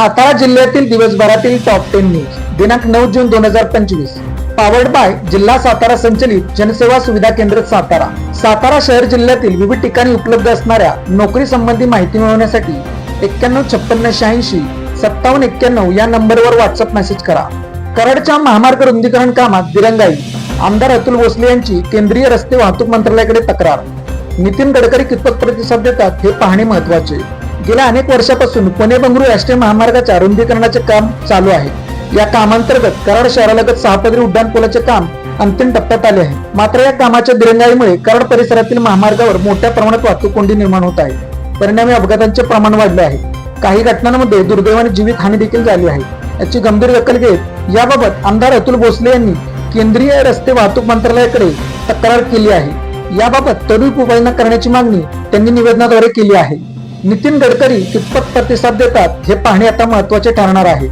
सातारा जिल्ह्यातील दिवसभरातील top ten news दिनांक नऊ जून दोन हजार पंचवीस. पावर्ड बाय जिल्हा सातारा संचलित जनसेवा सुविधा केंद्र सातारा. सातारा शहर जिल्ह्यातील विविध ठिकाणी उपलब्ध असणाऱ्या नोकरी संबंधी माहिती मिळवण्यासाठी एक्क्याण्णव छप्पन्न शहाऐंशी सत्तावन्न एक्क्याण्णव या नंबरवर व्हॉट्सअप मेसेज करा. कराडच्या महामार्ग रुंदीकरण कामात दिरंगाई. आमदार अतुल भोसले यांची केंद्रीय रस्ते वाहतूक मंत्रालयाकडे तक्रार. नितीन गडकरी कितपत प्रतिसाद देतात हे पाहणे महत्त्वाचे गेल्या अनेक वर्षापासून पुणे बंगळुरू राष्ट्रीय महामार्गाच्या रुंदीकरणाचे काम चालू आहे. या कामांतर्गत कराड शहरालगत सहापदरी उड्डाण पुलाचे काम अंतिम टप्प्यात आले आहे. मात्र या कामाच्या दिरंगाईमुळे कराड परिसरातील महामार्गावर मोठ्या प्रमाणात वाहतूक कोंडी निर्माण होत आहे. परिणामी अपघातांचे प्रमाण वाढले आहे. काही घटनांमध्ये दुर्दैवाने जीवित हानी देखील झाली आहे. याची गंभीर दखल घेत याबाबत आमदार अतुल भोसले यांनी केंद्रीय रस्ते वाहतूक मंत्रालयाकडे तक्रार केली आहे. याबाबत त्वरित उपाययोजना करण्याची मागणी त्यांनी निवेदनाद्वारे केली आहे. नितीन गडकरी कितपत प्रतिसाद देतात हे पाहणे आता महत्त्वाचे ठरणार आहे.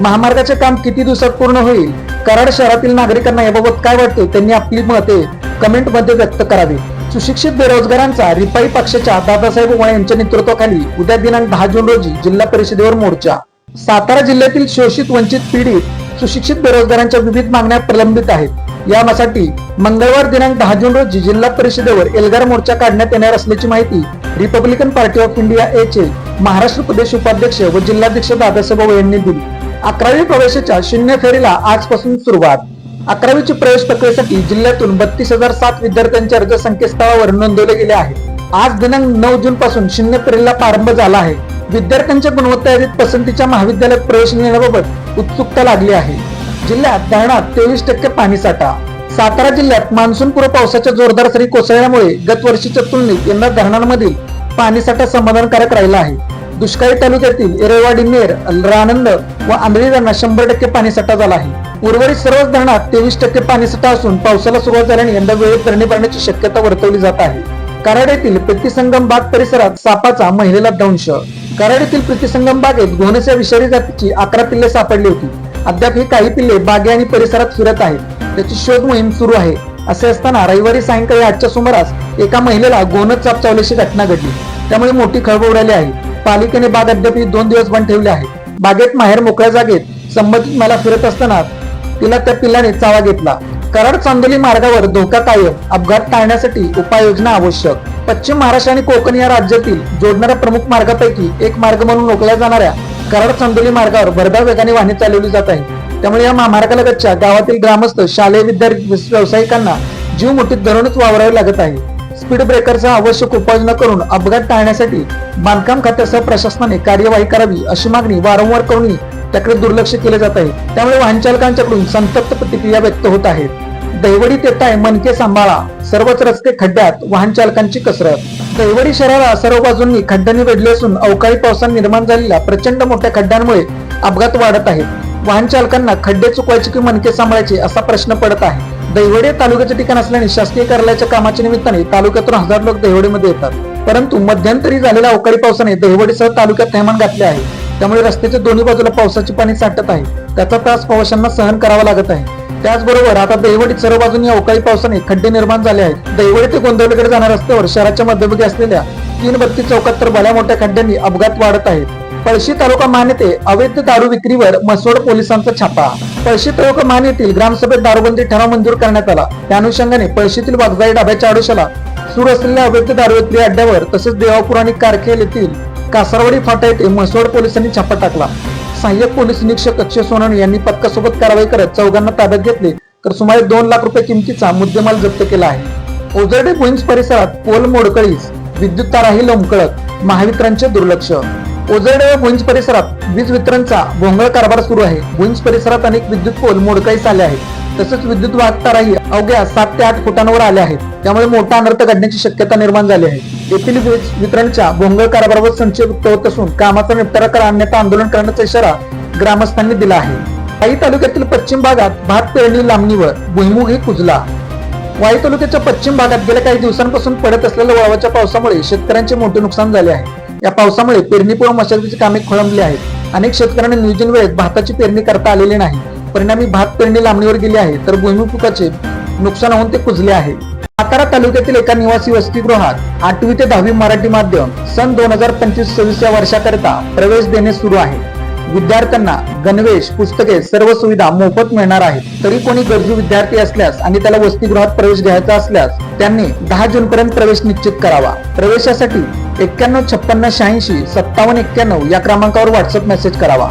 महामार्गाचे काम किती दिवसात पूर्ण होईल? कराड शहरातील नागरिकांना याबाबत काय वाटते? त्यांनी आपली मते कमेंटमध्ये व्यक्त करावी. सुशिक्षित बेरोजगारांचा रिपाई पक्षाच्या दादासाहेब उमाळे यांच्या नेतृत्वाखाली उद्या दिनांक दहा जून रोजी जिल्हा परिषदेवर मोर्चा. सातारा जिल्ह्यातील शोषित वंचित पीडित सुशिक्षित बेरोजगारांच्या विविध मागण्या प्रलंबित आहेत. यासाठी मंगळवार दिनांक दहा जून रोजी जिल्हा परिषदेवर एल्गार मोर्चा काढण्यात येणार असल्याची माहिती Republican party of India A चे महाराष्ट्र प्रदेश उपाध्यक्ष व जिल्हाध्यक्ष दादासाहेब उमाळे यांनी दिली. अकरावी प्रवेशाच्या शून्य फेरीला आजपासून सुरुवात. अकरावीची प्रवेश प्रक्रियेसाठी जिल्ह्यातून बत्तीस हजार सात विद्यार्थ्यांचे अर्ज संकेतस्थळावर नोंदवले गेले आहेत. आज दिनांक नऊ जून पासून शून्य फेरीला प्रारंभ झाला आहे. विद्यार्थ्यांच्या गुणवत्ता यादीत पसंतीच्या महाविद्यालयात प्रवेश मिळण्याबाबत उत्सुकता लागली आहे. जिल्ह्यात धरणात तेवीस टक्के पाणीसाठा सातारा जिल्ह्यात मान्सूनपूर्व पावसाच्या जोरदार सरी कोसळल्यामुळे गत वर्षीच्या तुलनेत यंदा धरणांमधील पाणीसाठा समाधानकारक राहिला आहे. दुष्काळी तालुक्यातील एरेवाडी नेर रानंद व आंधळी धरणात शंभर टक्के पाणीसाठा झाला आहे. उर्वरित सर्वच धरणात तेवीस टक्के पाणीसाठा असून पावसाला सुरुवात झाल्याने यंदा वेळेत धरणे भरण्याची शक्यता वर्तवली जात आहे. कराड येथील प्रीतिसंगम बाग परिसरात सापाचा महिलेला दंश कराड येथील बागेत घोणस विषारी जातीची अकरा पिल्ले सापडली होती. अद्याप ही काही पिल्ले बागे आणि परिसरात फिरत आहेत. त्याची शोध मोहीम सुरू आहे. असे असताना रविवारी सायंकाळी आजच्या सुमारास एका महिलेला गोनच चापचावल्याची घटना घडली. त्यामुळे मोठी खळबळ उडाली आहे. पालिकेने बाग अद्याप दोन दिवस बंद ठेवले आहे. बागेत माहेर मोकळ्या जागेत संबंधित मला फिरत असताना तिला त्या पिल्लाने चावा घेतला. कराड चांदोली मार्गावर धोका कायम अपघात टाळण्यासाठी उपाययोजना आवश्यक. पश्चिम महाराष्ट्र आणि कोकण या राज्यातील जोडणाऱ्या प्रमुख मार्गापैकी एक मार्ग म्हणून ओळखल्या जाणाऱ्या कराड चांदोली मार्गावर भरधाव वेगाने वाहने चालवली जात आहे त्यामुळे या महामार्गालगतच्या गावातील ग्रामस्थ शालेय विद्यार्थी व्यावसायिकांना जीव मुठीत धरूनच वावरावे लागत आहे. स्पीड ब्रेकरचा आवश्यक उपाययोजना करून अपघात टाळण्यासाठी बांधकाम खात्यासह प्रशासनाने कार्यवाही करावी अशी मागणी वारंवार करूनही त्याकडे दुर्लक्ष केले जात आहे. त्यामुळे वाहन चालकांच्याकडून संतप्त प्रतिक्रिया व्यक्त होत आहेत. दैवडीत येत आहे मनके सांभाळा. सर्वच रस्ते खड्ड्यात वाहन चालकांची कसरत. दैवडी शहराला सर्व बाजूंनी खड्ड्यांनी वेढले असून अवकाळी पावसाने निर्माण झालेल्या प्रचंड मोठ्या खड्ड्यांमुळे अपघात वाढत आहेत. वाहन चालकांना खड्डे चुकवायचे की मनके सांभाळायचे असा प्रश्न पडत आहे. दैवडे तालुक्याचे ठिकाण असल्याने शासकीय कार्यालयाच्या कामाच्या निमित्ताने तालुक्यातून हजार लोक दैवडीमध्ये येतात. परंतु मध्यंतरी झालेल्या अवकाळी पावसाने दैवडीसह तालुक्यात थैमान घातले आहे. त्यामुळे रस्त्याच्या दोन्ही बाजूला पावसाचे पाणी साठत आहे. त्याचा त्रास प्रवाशांना सहन करावा लागत आहे. त्याचबरोबर आता दैवडीत सर्व बाजूनी अवकाळी पावसाने खड्डे निर्माण झाले आहेत. दैवडी ते गोंदवलीकडे जाणाऱ्या रस्त्यावर शहराच्या मध्यभागी असलेल्या तीन बत्तीस चौकात तर भल्या मोठ्या खड्ड्यांनी अपघात वाढत आहेत. पळशी तालुका मान येथे अवैध दारू विक्रीवर मसोड पोलिसांचा छापा. पळशी तालुका मान येथील ग्रामसभेत दारूबंदी ठराव मंजूर करण्यात आला. त्या अनुषंगाने पळशीतील वाघजाई डाब्याच्या आडोशाला सुरू असलेल्या अवैध दारू विक्री अड्ड्यावर तसेच देवापूर आणि कारखेल येथील कासारवाडी फाटा येथे मसोड पोलिसांनी छापा टाकला. सहाय्यक पोलीस निरीक्षक अक्षय सोनवणे यांनी पथकासोबत कारवाई करत चौघांना ताब्यात घेतले. तर सुमारे दोन लाख रुपये किमतीचा मुद्देमाल जप्त केला आहे. ओझरडे भुईंज परिसरात पोल मोडकळीस विद्युत ताराही लोंबकळत महावितरणचे दुर्लक्ष. ओझरडे व भुईंज परिसरात वीज वितरणचा भोंगळ कारभार सुरू आहे. भुईंज परिसरात अनेक विद्युत पोल मोडकळीस आले आहेत. तसेच विद्युत वाहतताराही अवघ्या सात ते आठ फुटांवर आल्या आहेत. त्यामुळे मोठा अनर्थ घडण्याची शक्यता निर्माण झाली आहे. येथील वीज वितरणच्या भोंगळ कारभारावर संशय व्यक्त होत असून कामाचा निपटारा करा अन्यथा आंदोलन करण्याचा इशारा ग्रामस्थांनी दिला आहे. काही तालुक्यातील पश्चिम भागात भात पेरणी लांबणीवर भुईमुगही कुजला. वाई तालुक्याच्या पश्चिम भागात गेल्या काही दिवसांपासून पडत असलेल्या वळवाच्या पावसामुळे शेतकऱ्यांचे मोठे नुकसान झाले आहे. या पावसामुळे पेरणीपूर्व मशागतीची कामे खोळंबली आहेत. अनेक शेतकऱ्यांना नियोजन वेळेत भाताची पेरणी करता आलेली नाही. परिणामी भात पेरणी लांबणीवर गेली आहे तर भूमिपुकाचे नुकसान होऊन ते कुजले आहे. सातारा तालुक्यातील एका निवासी वसतिगृहात आठवी ते दहावी मराठी माध्यम सन दोन हजार पंचवीस सव्वीस या वर्षाकरिता प्रवेश देणे सुरू आहे. विद्यार्थ्यांना गणवेश पुस्तके सर्व सुविधा मोफत मिळणार आहेत. तरी कोणी गरजू विद्यार्थी असल्यास आणि त्याला वसतिगृहात प्रवेश घ्यायचा असल्यास त्यांनी दहा जून पर्यंत प्रवेश निश्चित करावा. प्रवेशासाठी एक्क्याण्णव छप्पन्न शहाऐंशी सत्तावन्न एक्क्याण्णव या क्रमांकावर व्हॉट्सअप मेसेज करावा.